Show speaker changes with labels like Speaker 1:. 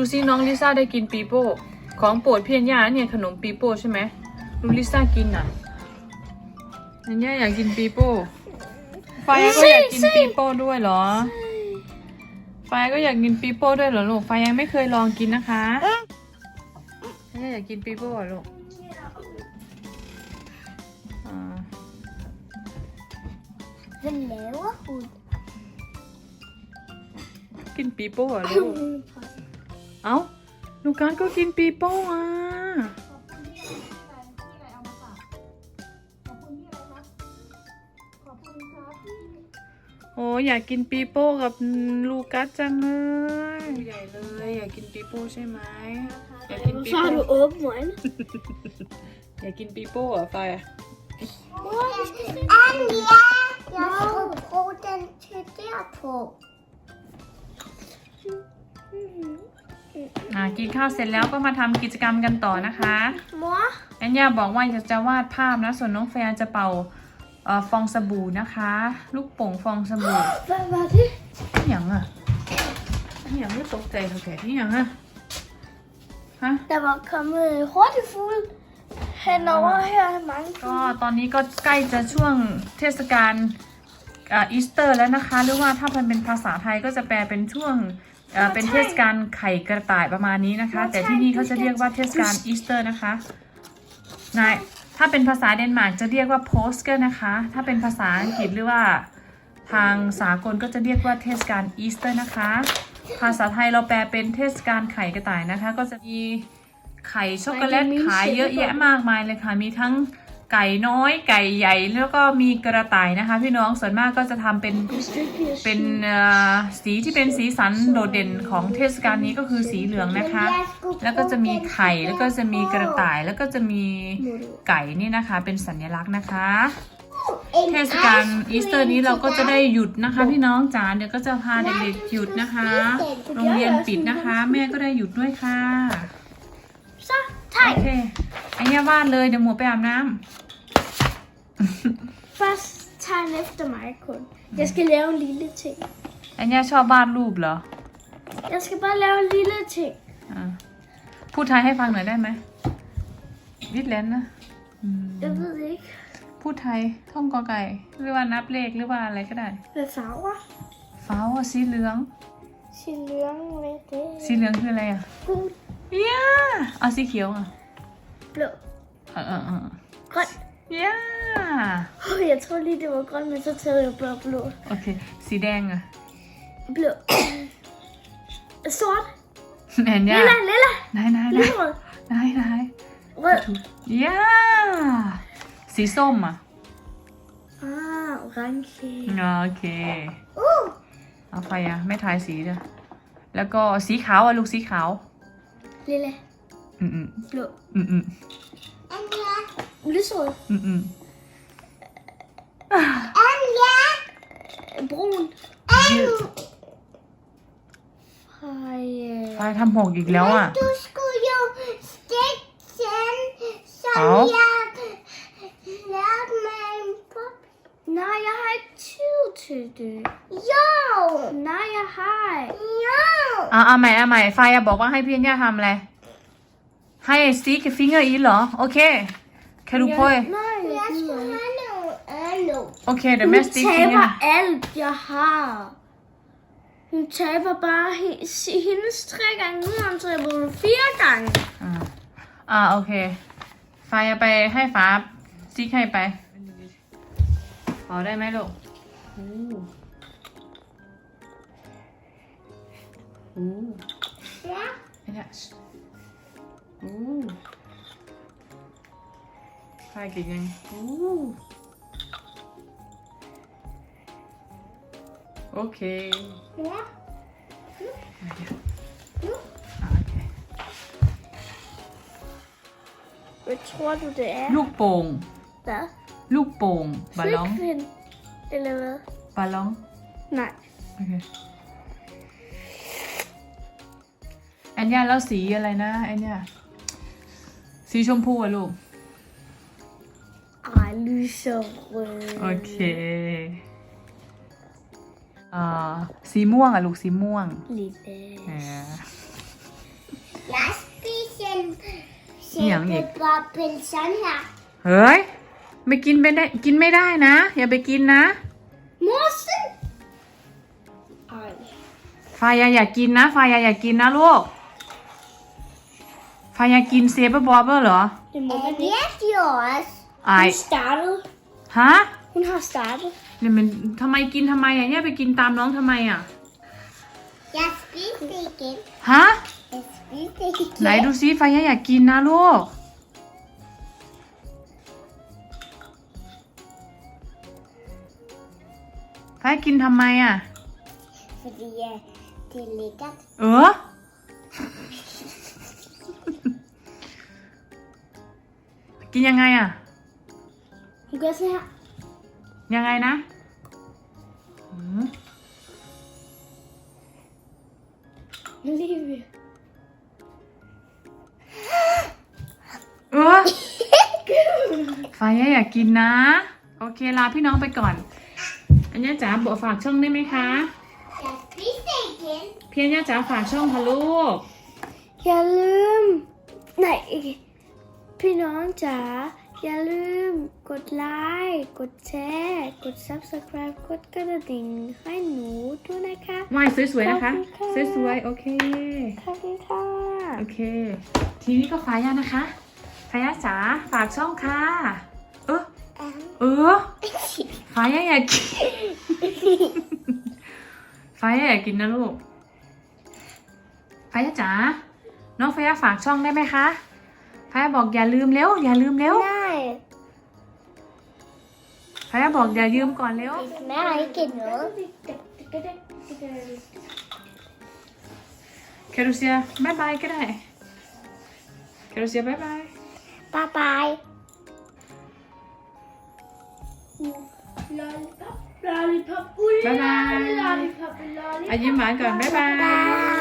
Speaker 1: ดูซิน้องลิซ่าได้กินปีโป้ ของโปรดพี่อัญญาเนี่ยขนมปีโป้ใช่ไหมดูลิซ่ากินอะอัญญาอยากกินปีโป้ไฟก็อยากกินปีโป้ด้วยเหรอ ไฟก็อยากกินปีโป้ด้วยเหรอลูกไฟยังไม่เคยลองกินนะคะอัญญาอยากกินปีโป้เหรอลูกอ่า
Speaker 2: Vanilla hoed.
Speaker 1: กินปีโป้เหรอลูก เอ้าลูกัสก็กินปีโป้อะโอ้อยากกินปีโป้กับลูกัสจังเลยใหญ่เลยอยากกินปีโป้ใช่ไหมอยากกินปี
Speaker 2: Så
Speaker 1: โป้
Speaker 2: har du åbnet øjnene.
Speaker 1: อยากกินปีโป้เหรอไฟอะ
Speaker 2: Anja, jeg skal bruge den til derpå.
Speaker 1: อ่ากินข้าวเสร็จแล้วก็มาทำกิจกรรมกันต่อนะคะ
Speaker 2: Mor,
Speaker 1: แอนยาบอกว่าจะจะวาดภาพนะ ส่วนน้องแฟนจะเป่าเอ่อฟองสบู่นะคะ ลูกโป่งฟองสบู่
Speaker 2: hvad var det?
Speaker 1: อหย่างอะอหย่างไม่ตกใจเท่าแก่ที่อย่างอะฮะ
Speaker 2: Der var kommet hurtigt fugl henover her. Mange
Speaker 1: ก็ตอนนี้ก็ใกล้จะช่วงเทศกาลอีสเตอร์แล้วนะคะ หรือว่าถ้ามันเป็นภาษาไทยก็จะแปลเป็นช่วงเอ่อเป็นเทศกาลไข่กระต่ายประมาณนี้นะคะ แต่ที่นี่เขาจะเรียกว่าเทศกาลอีสเตอร์นะคะนายถ้าเป็นภาษาเดนมาร์กจะเรียกว่าโพสเกอร์นะคะ ถ้าเป็นภาษาอังกฤษหรือว่าทางสากลก็จะเรียกว่าเทศกาลอีสเตอร์นะคะ ภาษาไทยเราแปลเป็นเทศกาลไข่กระต่ายนะคะ ก็จะมีไข่ช็อกโกแลตขายเยอะแยะมากมายเลยค่ะ มีทั้ง ไก่น้อยไก่ใหญ่แล้วก็มีกระต่ายนะคะ พี่น้องส่วนมากก็จะทำเป็นเป็นเอ่อสีที่เป็นสีสันโดดเด่นของเทศกาลนี้ก็คือสีเหลืองนะคะ แล้วก็จะมีไข่แล้วก็จะมีกระต่ายแล้วก็จะมีไก่นี่นะคะ เป็นสัญลักษณ์นะคะเทศกาลอีสเตอร์นี้เราก็จะได้หยุดนะคะ พี่น้องจ๋าเดี๋ยวก็จะพาเด็กๆหยุดนะคะ โรงเรียนปิดนะคะ แม่ก็ได้หยุดด้วยค่ะ
Speaker 2: Så,
Speaker 1: โอ
Speaker 2: tag.
Speaker 1: เคไอ้เนี่ยวาดเลยเดี๋ยวหมูไปอาบน้
Speaker 2: Først tag den efter mig kun. Jeg skal lave en lille ting. ำ
Speaker 1: ไอ้เนี่ยชอบวาดรูปเหรอ
Speaker 2: Jeg skal bare lave en lille ting.
Speaker 1: อ่าพูดไทยให้ฟังหน่อยได้ไหมวิดแลนด์นะอืม
Speaker 2: Jeg ved det ikke.
Speaker 1: พูดไทย ท่องกอไก่ หรือว่านับเลขหรือว่าอะไรก็ได้
Speaker 2: Hvad farver?
Speaker 1: ฟ้าว่าสีเหลือง
Speaker 2: Sig løren med det.
Speaker 1: สีเหลืองคืออะไรอะ
Speaker 2: Gul,
Speaker 1: ย่าเอาสีเขียวอะ
Speaker 2: blå,
Speaker 1: เออเออเออ
Speaker 2: grøn.
Speaker 1: ย่า
Speaker 2: Oh, jeg tror lige, det var grøn, men så tager jeg blå, blå.
Speaker 1: โอเคสีแดงอะ
Speaker 2: Blå. Sort.
Speaker 1: แนนย่า
Speaker 2: Lilla, lilla.
Speaker 1: ไหนไหนไหน
Speaker 2: Lyserød.
Speaker 1: ไหนไหน
Speaker 2: Rød.
Speaker 1: ย่า สีส้มอะ
Speaker 2: Ah, orange.
Speaker 1: โอเค
Speaker 2: Uh.
Speaker 1: เอาไฟอะไม่ทายสีจ้ะแล้วก็สีขาวอะลูกสีขาว
Speaker 2: Lilla.
Speaker 1: อืมอืม
Speaker 2: Blå.
Speaker 1: อืมอืม
Speaker 2: Anja. Lyserød.
Speaker 1: อืมอืม
Speaker 2: Anja. Brun.
Speaker 1: ยืด
Speaker 2: Ej,
Speaker 1: ไฟทำหกอีกแล้วอะ
Speaker 2: Du skulle jo stikke den, som
Speaker 1: Au.
Speaker 2: jeg lærte med en pop. Nej, jeg har ikke tid til det. Jo. Nej, jeg har ikke. Jo.
Speaker 1: เอาเอาใหม่เอาใหม่ไฟอะบอกว่าให้พี่ย่าทำอะไร ให้สติ๊กฟิงเกอร์อีเหรอ โอเคแค่ดูพ่อย
Speaker 2: Nej, jeg skal have noget andet.
Speaker 1: โอเคเดี๋ยวแม่ส
Speaker 2: Hun
Speaker 1: ติ๊กฟิงเกอ
Speaker 2: taber
Speaker 1: ร์
Speaker 2: alt, jeg har. Hun taber bare he- se- hendes tre gange. Nu har hun tabet fire gange.
Speaker 1: อ่าอ่าโอเคไฟเอาไปให้ฟ้าสติ๊กให้ไปพอได้ไหมลูกโอ้โอ้
Speaker 2: Ja.
Speaker 1: ไม่ได้โอ้ไฟเก่งยังโอ้โอเค
Speaker 2: Ja.
Speaker 1: อะโอเค
Speaker 2: Hvad tror du, det er?
Speaker 1: ลูกโป่งลูกโป่งบาลอง
Speaker 2: Frikvind. Eller
Speaker 1: บาลอง
Speaker 2: Nej.
Speaker 1: โอเคแอนยาแล้วสีอะไรนะแอนยาสีชมพูอะลูก
Speaker 2: Ej, lyserød.
Speaker 1: โอเค อ่าสีม่วงอะลูกสีม่วง
Speaker 2: Lille.
Speaker 1: เอออย่างอีก
Speaker 2: bara pilsen här.
Speaker 1: เฮ้ย ไม่กินไปได้กินไม่ได้นะ อย่าไปกินนะ
Speaker 2: Måsen! Aj.
Speaker 1: ฟายาอยากกินนะ ฟายาอยากกินนะลูก ฟายากินเซเบอร์บอบเบอร์เหรอ
Speaker 2: Det må man vet jag.
Speaker 1: ไอ
Speaker 2: Hon starved.
Speaker 1: ฮะ
Speaker 2: Hon har starved.
Speaker 1: เนี่ยมันทำไมกินทำไมอะเนี่ยไปกินตามน้องทำไมอะ
Speaker 2: Jag spiste ikke.
Speaker 1: ฮะ
Speaker 2: Jeg spiste ikke.
Speaker 1: ไหนดูซิฟายาอยากกินนะลูกฟายากินทำไมอะ
Speaker 2: Fordi jeg, det er lækkert.
Speaker 1: เออ กินยังไงอะ
Speaker 2: Hun gør sådan her.
Speaker 1: ยังไงนะอืม
Speaker 2: Nu lever vi.
Speaker 1: เออฟายาอยากกินนะ โอเคลาพี่น้องไปก่อน อันนี้จ๋าบอกฝากช่องได้ไหมคะ
Speaker 2: Jeg spiste ikke.
Speaker 1: พี่อันนี้จ๋าฝากช่องค่ะลูก
Speaker 2: อย่าลืม Nej, ikke. พี่น้องจ๋า อย่าลืมกดไลค์ กดแชร์ กด subscribe กดกระดิ่งให้หนูด้วยนะคะ
Speaker 1: ว่ายสวยๆนะคะ
Speaker 2: ขอบคุณค่ะ
Speaker 1: สวยๆ โอเค
Speaker 2: ขอบคุณค่ะ
Speaker 1: โอเค ทีนี้ก็ฟายานะคะฟายาจ๋าฝากช่องค่ะ เออเออฟายาอยากกินฟายาอยากกินนะลูกฟายาจ๋า น้องฟายาฝากช่องได้ไหมคะ ฟายาบอกอย่าลืมเร็วอย่าลืมเร็ว
Speaker 2: Nej,
Speaker 1: ฟายาบอกอย่าลืมก่อนเร็ว
Speaker 2: det smager ikke noget.
Speaker 1: แครูเซียบายบายก็ได้แครูเซียบายบาย
Speaker 2: Bye bye. Lollipop, lollipop,
Speaker 1: บ๊ายบาย
Speaker 2: lollipop, lollipop.
Speaker 1: อายิ้มหวานก่อนบ๊ายบาย